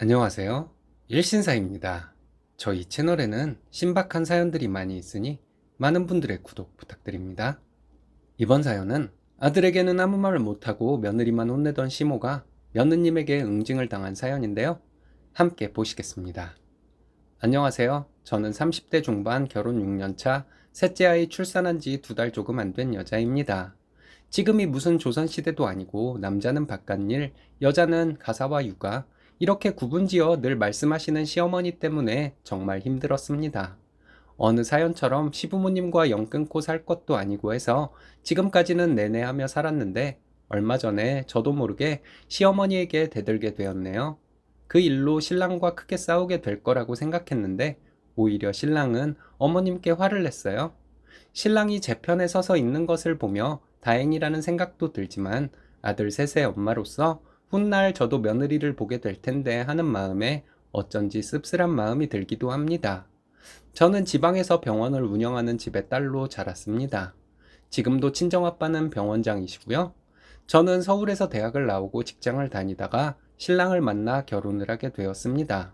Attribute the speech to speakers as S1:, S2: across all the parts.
S1: 안녕하세요. 일신사입니다. 저희 채널에는 신박한 사연들이 많이 있으니 많은 분들의 구독 부탁드립니다. 이번 사연은 아들에게는 아무 말을 못하고 며느리만 혼내던 시모가 며느님에게 응징을 당한 사연인데요. 함께 보시겠습니다. 안녕하세요. 저는 30대 중반 결혼 6년차 셋째 아이 출산한 지 두 달 조금 안 된 여자입니다. 지금이 무슨 조선시대도 아니고 남자는 바깥일, 여자는 가사와 육아, 이렇게 구분지어 늘 말씀하시는 시어머니 때문에 정말 힘들었습니다. 어느 사연처럼 시부모님과 영 끊고 살 것도 아니고 해서 지금까지는 내내 하며 살았는데 얼마 전에 저도 모르게 시어머니에게 대들게 되었네요. 그 일로 신랑과 크게 싸우게 될 거라고 생각했는데 오히려 신랑은 어머님께 화를 냈어요. 신랑이 제 편에 서서 있는 것을 보며 다행이라는 생각도 들지만 아들 셋의 엄마로서 훗날 저도 며느리를 보게 될 텐데 하는 마음에 어쩐지 씁쓸한 마음이 들기도 합니다. 저는 지방에서 병원을 운영하는 집의 딸로 자랐습니다. 지금도 친정아빠는 병원장이시고요. 저는 서울에서 대학을 나오고 직장을 다니다가 신랑을 만나 결혼을 하게 되었습니다.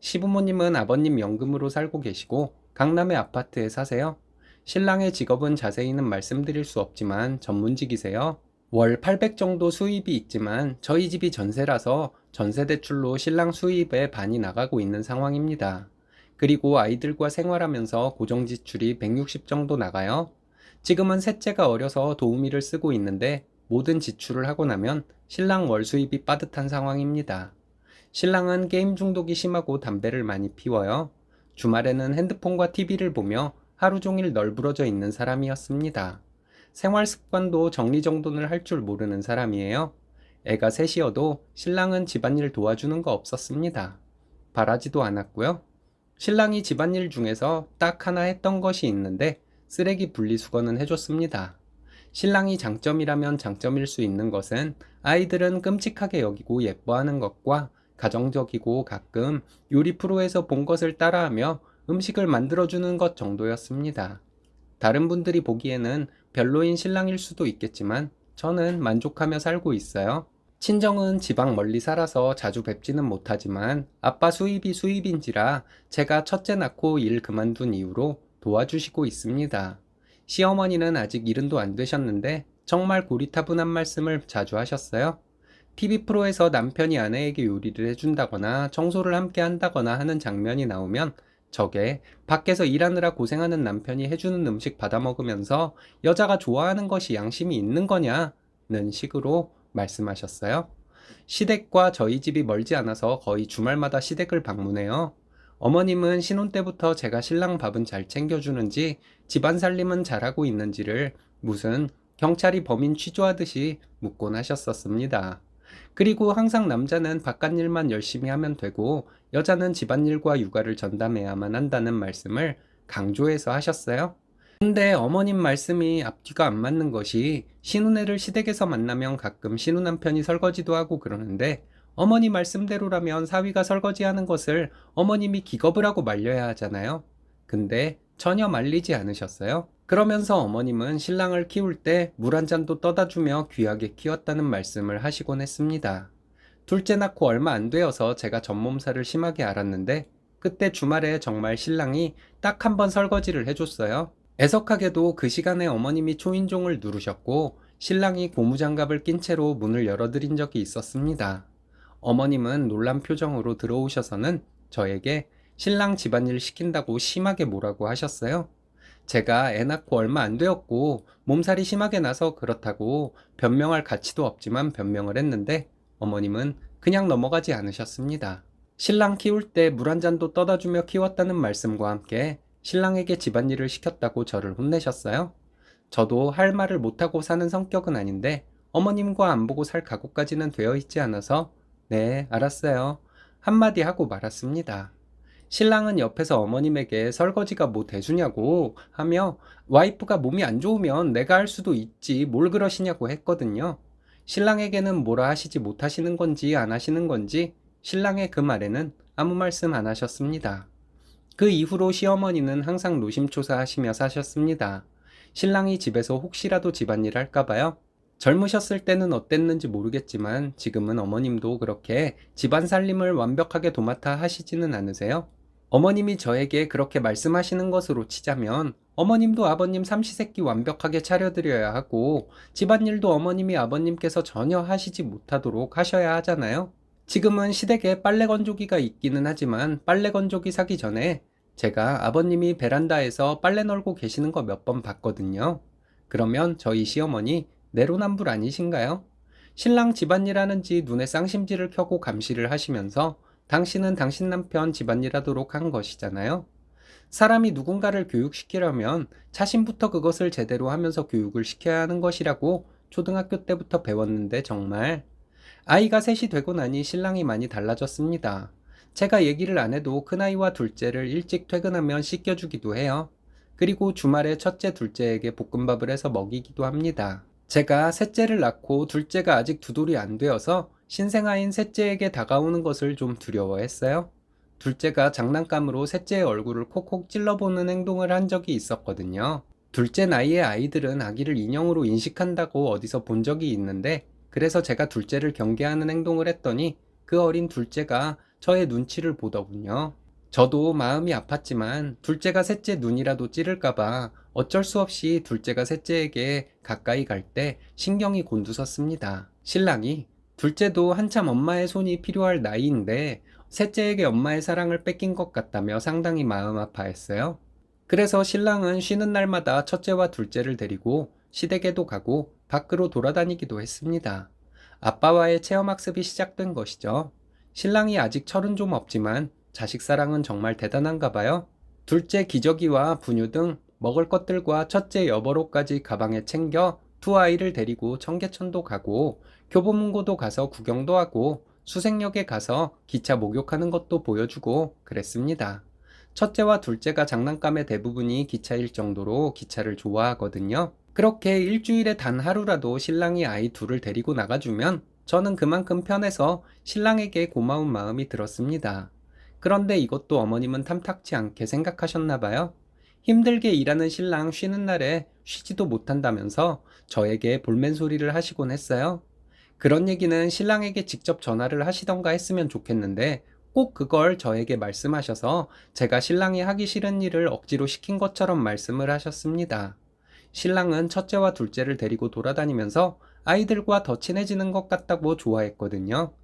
S1: 시부모님은 아버님 연금으로 살고 계시고 강남의 아파트에 사세요. 신랑의 직업은 자세히는 말씀드릴 수 없지만 전문직이세요. 월 800 정도 수입이 있지만 저희 집이 전세라서 전세 대출로 신랑 수입의 반이 나가고 있는 상황입니다. 그리고 아이들과 생활하면서 고정 지출이 160 정도 나가요. 지금은 셋째가 어려서 도우미를 쓰고 있는데 모든 지출을 하고 나면 신랑 월 수입이 빠듯한 상황입니다. 신랑은 게임 중독이 심하고 담배를 많이 피워요. 주말에는 핸드폰과 TV를 보며 하루 종일 널브러져 있는 사람이었습니다. 생활 습관도 정리정돈을 할 줄 모르는 사람이에요. 애가 셋이어도 신랑은 집안일 도와주는 거 없었습니다. 바라지도 않았고요. 신랑이 집안일 중에서 딱 하나 했던 것이 있는데 쓰레기 분리수거는 해줬습니다. 신랑이 장점이라면 장점일 수 있는 것은 아이들은 끔찍하게 여기고 예뻐하는 것과 가정적이고 가끔 요리 프로에서 본 것을 따라하며 음식을 만들어주는 것 정도였습니다. 다른 분들이 보기에는 별로인 신랑일 수도 있겠지만 저는 만족하며 살고 있어요. 친정은 지방 멀리 살아서 자주 뵙지는 못하지만 아빠 수입이 수입인지라 제가 첫째 낳고 일 그만둔 이후로 도와주시고 있습니다. 시어머니는 아직 일흔도 안 되셨는데 정말 고리타분한 말씀을 자주 하셨어요. TV 프로에서 남편이 아내에게 요리를 해준다거나 청소를 함께 한다거나 하는 장면이 나오면 저게 밖에서 일하느라 고생하는 남편이 해주는 음식 받아 먹으면서 여자가 좋아하는 것이 양심이 있는 거냐는 식으로 말씀하셨어요. 시댁과 저희 집이 멀지 않아서 거의 주말마다 시댁을 방문해요. 어머님은 신혼 때부터 제가 신랑 밥은 잘 챙겨주는지 집안 살림은 잘하고 있는지를 무슨 경찰이 범인 취조하듯이 묻곤 하셨었습니다. 그리고 항상 남자는 바깥일만 열심히 하면 되고 여자는 집안일과 육아를 전담해야만 한다는 말씀을 강조해서 하셨어요. 근데 어머님 말씀이 앞뒤가 안 맞는 것이 신혼애를 시댁에서 만나면 가끔 신혼 남편이 설거지도 하고 그러는데 어머니 말씀대로라면 사위가 설거지하는 것을 어머님이 기겁을 하고 말려야 하잖아요. 근데 전혀 말리지 않으셨어요. 그러면서 어머님은 신랑을 키울 때 물 한 잔도 떠다 주며 귀하게 키웠다는 말씀을 하시곤 했습니다. 둘째 낳고 얼마 안 되어서 제가 전몸살을 심하게 앓았는데 그때 주말에 정말 신랑이 딱 한 번 설거지를 해줬어요. 애석하게도 그 시간에 어머님이 초인종을 누르셨고 신랑이 고무장갑을 낀 채로 문을 열어드린 적이 있었습니다. 어머님은 놀란 표정으로 들어오셔서는 저에게 신랑 집안일 시킨다고 심하게 뭐라고 하셨어요. 제가 애 낳고 얼마 안 되었고 몸살이 심하게 나서 그렇다고 변명할 가치도 없지만 변명을 했는데 어머님은 그냥 넘어가지 않으셨습니다. 신랑 키울 때 물 한 잔도 떠다 주며 키웠다는 말씀과 함께 신랑에게 집안일을 시켰다고 저를 혼내셨어요. 저도 할 말을 못하고 사는 성격은 아닌데 어머님과 안 보고 살 각오까지는 되어 있지 않아서 네, 알았어요. 한마디 하고 말았습니다. 신랑은 옆에서 어머님에게 설거지가 뭐 대수냐고 하며 와이프가 몸이 안 좋으면 내가 할 수도 있지 뭘 그러시냐고 했거든요. 신랑에게는 뭐라 하시지 못하시는 건지 안 하시는 건지 신랑의 그 말에는 아무 말씀 안 하셨습니다. 그 이후로 시어머니는 항상 노심초사하시며 사셨습니다. 신랑이 집에서 혹시라도 집안일 할까봐요. 젊으셨을 때는 어땠는지 모르겠지만 지금은 어머님도 그렇게 집안 살림을 완벽하게 도맡아 하시지는 않으세요? 어머님이 저에게 그렇게 말씀하시는 것으로 치자면 어머님도 아버님 삼시세끼 완벽하게 차려드려야 하고 집안일도 어머님이 아버님께서 전혀 하시지 못하도록 하셔야 하잖아요. 지금은 시댁에 빨래 건조기가 있기는 하지만 빨래 건조기 사기 전에 제가 아버님이 베란다에서 빨래 널고 계시는 거 몇 번 봤거든요. 그러면 저희 시어머니 내로남불 아니신가요? 신랑 집안일 하는지 눈에 쌍심지를 켜고 감시를 하시면서 당신은 당신 남편 집안일 하도록 한 것이잖아요. 사람이 누군가를 교육시키려면 자신부터 그것을 제대로 하면서 교육을 시켜야 하는 것이라고 초등학교 때부터 배웠는데 정말 아이가 셋이 되고 나니 신랑이 많이 달라졌습니다. 제가 얘기를 안 해도 큰아이와 둘째를 일찍 퇴근하면 씻겨주기도 해요. 그리고 주말에 첫째, 둘째에게 볶음밥을 해서 먹이기도 합니다. 제가 셋째를 낳고 둘째가 아직 두 돌이 안 되어서 신생아인 셋째에게 다가오는 것을 좀 두려워했어요. 둘째가 장난감으로 셋째의 얼굴을 콕콕 찔러보는 행동을 한 적이 있었거든요. 둘째 나이의 아이들은 아기를 인형으로 인식한다고 어디서 본 적이 있는데 그래서 제가 둘째를 경계하는 행동을 했더니 그 어린 둘째가 저의 눈치를 보더군요. 저도 마음이 아팠지만 둘째가 셋째 눈이라도 찌를까봐 어쩔 수 없이 둘째가 셋째에게 가까이 갈 때 신경이 곤두섰습니다. 신랑이 둘째도 한참 엄마의 손이 필요할 나이인데 셋째에게 엄마의 사랑을 뺏긴 것 같다며 상당히 마음 아파했어요. 그래서 신랑은 쉬는 날마다 첫째와 둘째를 데리고 시댁에도 가고 밖으로 돌아다니기도 했습니다. 아빠와의 체험학습이 시작된 것이죠. 신랑이 아직 철은 좀 없지만 자식 사랑은 정말 대단한가 봐요. 둘째 기저귀와 분유 등 먹을 것들과 첫째 여벌옷까지 가방에 챙겨 두 아이를 데리고 청계천도 가고 교보문고도 가서 구경도 하고 수색역에 가서 기차 목욕하는 것도 보여주고 그랬습니다. 첫째와 둘째가 장난감의 대부분이 기차일 정도로 기차를 좋아하거든요. 그렇게 일주일에 단 하루라도 신랑이 아이 둘을 데리고 나가주면 저는 그만큼 편해서 신랑에게 고마운 마음이 들었습니다. 그런데 이것도 어머님은 탐탁치 않게 생각하셨나 봐요. 힘들게 일하는 신랑 쉬는 날에 쉬지도 못한다면서 저에게 볼멘 소리를 하시곤 했어요. 그런 얘기는 신랑에게 직접 전화를 하시던가 했으면 좋겠는데 꼭 그걸 저에게 말씀하셔서 제가 신랑이 하기 싫은 일을 억지로 시킨 것처럼 말씀을 하셨습니다. 신랑은 첫째와 둘째를 데리고 돌아다니면서 아이들과 더 친해지는 것 같다고 좋아했거든요.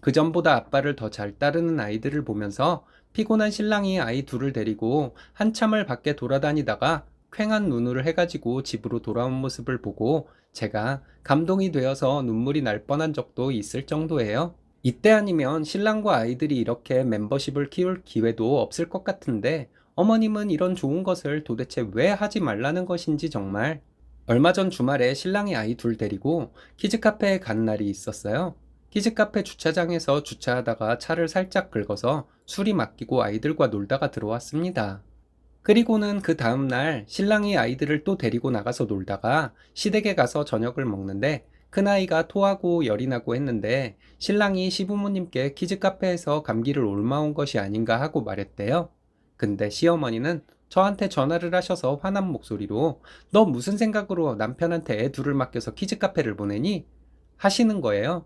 S1: 그 전보다 아빠를 더 잘 따르는 아이들을 보면서 피곤한 신랑이 아이 둘을 데리고 한참을 밖에 돌아다니다가 퀭한 눈을 해가지고 집으로 돌아온 모습을 보고 제가 감동이 되어서 눈물이 날 뻔한 적도 있을 정도예요. 이때 아니면 신랑과 아이들이 이렇게 멤버십을 키울 기회도 없을 것 같은데 어머님은 이런 좋은 것을 도대체 왜 하지 말라는 것인지 정말 얼마 전 주말에 신랑이 아이 둘 데리고 키즈카페에 간 날이 있었어요. 키즈카페 주차장에서 주차하다가 차를 살짝 긁어서 술이 맡기고 아이들과 놀다가 들어왔습니다. 그리고는 그 다음날 신랑이 아이들을 또 데리고 나가서 놀다가 시댁에 가서 저녁을 먹는데 큰아이가 토하고 열이 나고 했는데 신랑이 시부모님께 키즈카페에서 감기를 옮아온 것이 아닌가 하고 말했대요. 근데 시어머니는 저한테 전화를 하셔서 화난 목소리로 너 무슨 생각으로 남편한테 애 둘을 맡겨서 키즈카페를 보내니? 하시는 거예요.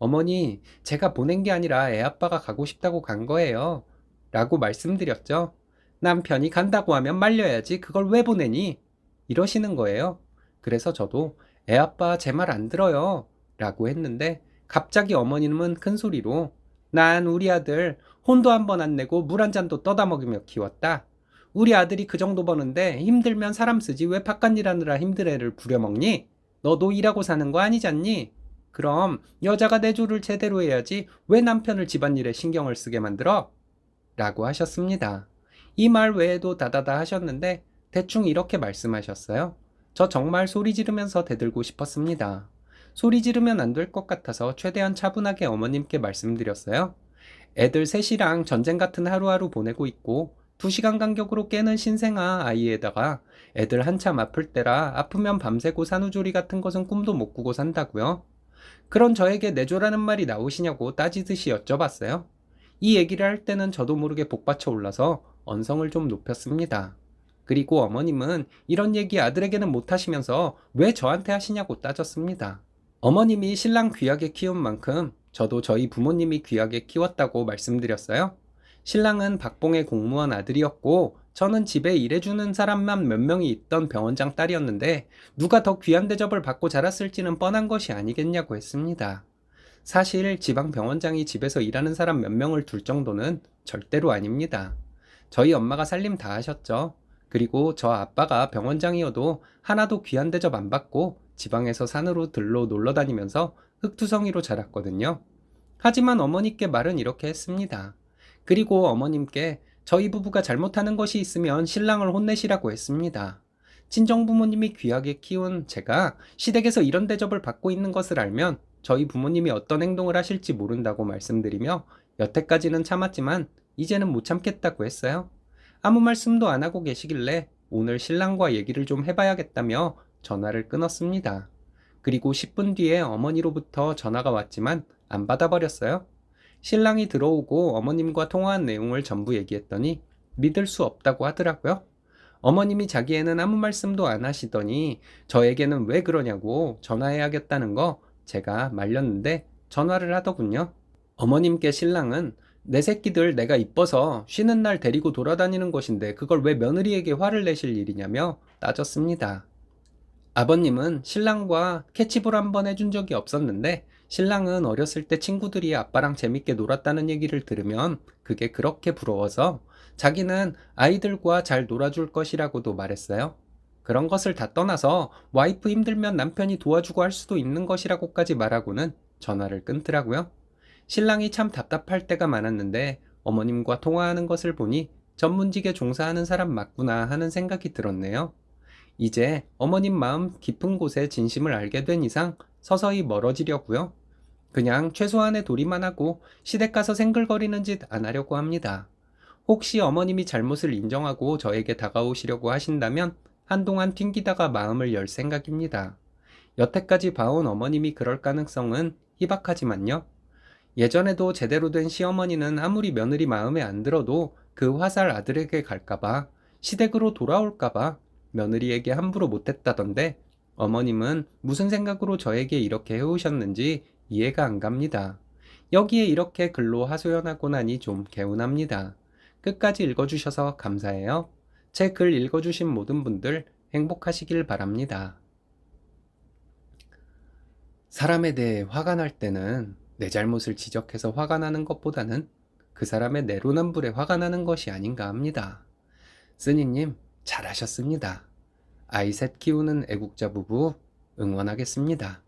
S1: 어머니, 제가 보낸 게 아니라 애 아빠가 가고 싶다고 간 거예요. 라고 말씀드렸죠. 남편이 간다고 하면 말려야지. 그걸 왜 보내니? 이러시는 거예요. 그래서 저도 애 아빠 제 말 안 들어요. 라고 했는데 갑자기 어머님은 큰 소리로 난 우리 아들 혼도 한 번 안 내고 물 한 잔도 떠다 먹이며 키웠다. 우리 아들이 그 정도 버는데 힘들면 사람 쓰지 왜 바깥 일하느라 힘들 애를 부려먹니? 너도 일하고 사는 거 아니잖니? 그럼 여자가 내 조를 제대로 해야지 왜 남편을 집안일에 신경을 쓰게 만들어? 라고 하셨습니다. 이 말 외에도 다다다 하셨는데 대충 이렇게 말씀하셨어요. 저 정말 소리 지르면서 대들고 싶었습니다. 소리 지르면 안 될 것 같아서 최대한 차분하게 어머님께 말씀드렸어요. 애들 셋이랑 전쟁 같은 하루하루 보내고 있고 2시간 간격으로 깨는 신생아 아이에다가 애들 한참 아플 때라 아프면 밤새고 산후조리 같은 것은 꿈도 못 꾸고 산다고요. 그런 저에게 내조라는 말이 나오시냐고 따지듯이 여쭤봤어요. 이 얘기를 할 때는 저도 모르게 복받쳐 올라서 언성을 좀 높였습니다. 그리고 어머님은 이런 얘기 아들에게는 못 하시면서 왜 저한테 하시냐고 따졌습니다. 어머님이 신랑 귀하게 키운 만큼 저도 저희 부모님이 귀하게 키웠다고 말씀드렸어요. 신랑은 박봉의 공무원 아들이었고 저는 집에 일해주는 사람만 몇 명이 있던 병원장 딸이었는데 누가 더 귀한 대접을 받고 자랐을지는 뻔한 것이 아니겠냐고 했습니다. 사실 지방 병원장이 집에서 일하는 사람 몇 명을 둘 정도는 절대로 아닙니다. 저희 엄마가 살림 다 하셨죠. 그리고 저 아빠가 병원장이어도 하나도 귀한 대접 안 받고 지방에서 산으로 들로 놀러 다니면서 흙투성이로 자랐거든요. 하지만 어머니께 말은 이렇게 했습니다. 그리고 어머님께 저희 부부가 잘못하는 것이 있으면 신랑을 혼내시라고 했습니다. 친정 부모님이 귀하게 키운 제가 시댁에서 이런 대접을 받고 있는 것을 알면 저희 부모님이 어떤 행동을 하실지 모른다고 말씀드리며 여태까지는 참았지만 이제는 못 참겠다고 했어요. 아무 말씀도 안 하고 계시길래 오늘 신랑과 얘기를 좀 해봐야겠다며 전화를 끊었습니다. 그리고 10분 뒤에 어머니로부터 전화가 왔지만 안 받아버렸어요. 신랑이 들어오고 어머님과 통화한 내용을 전부 얘기했더니 믿을 수 없다고 하더라고요. 어머님이 자기애는 아무 말씀도 안 하시더니 저에게는 왜 그러냐고 전화해야겠다는 거 제가 말렸는데 전화를 하더군요. 어머님께 신랑은 내 새끼들 내가 이뻐서 쉬는 날 데리고 돌아다니는 것인데 그걸 왜 며느리에게 화를 내실 일이냐며 따졌습니다. 아버님은 신랑과 캐치볼 한 번 해준 적이 없었는데 신랑은 어렸을 때 친구들이 아빠랑 재밌게 놀았다는 얘기를 들으면 그게 그렇게 부러워서 자기는 아이들과 잘 놀아줄 것이라고도 말했어요. 그런 것을 다 떠나서 와이프 힘들면 남편이 도와주고 할 수도 있는 것이라고까지 말하고는 전화를 끊더라고요. 신랑이 참 답답할 때가 많았는데 어머님과 통화하는 것을 보니 전문직에 종사하는 사람 맞구나 하는 생각이 들었네요. 이제 어머님 마음 깊은 곳에 진심을 알게 된 이상 서서히 멀어지려고요. 그냥 최소한의 도리만 하고 시댁 가서 생글거리는 짓 안 하려고 합니다. 혹시 어머님이 잘못을 인정하고 저에게 다가오시려고 하신다면 한동안 튕기다가 마음을 열 생각입니다. 여태까지 봐온 어머님이 그럴 가능성은 희박하지만요. 예전에도 제대로 된 시어머니는 아무리 며느리 마음에 안 들어도 그 화살 아들에게 갈까봐 시댁으로 돌아올까봐 며느리에게 함부로 못했다던데 어머님은 무슨 생각으로 저에게 이렇게 해오셨는지 이해가 안 갑니다. 여기에 이렇게 글로 하소연하고 나니 좀 개운합니다. 끝까지 읽어주셔서 감사해요. 제 글 읽어주신 모든 분들 행복하시길 바랍니다. 사람에 대해 화가 날 때는 내 잘못을 지적해서 화가 나는 것보다는 그 사람의 내로남불에 화가 나는 것이 아닌가 합니다. 쓰니님, 잘하셨습니다. 아이 셋 키우는 애국자 부부 응원하겠습니다.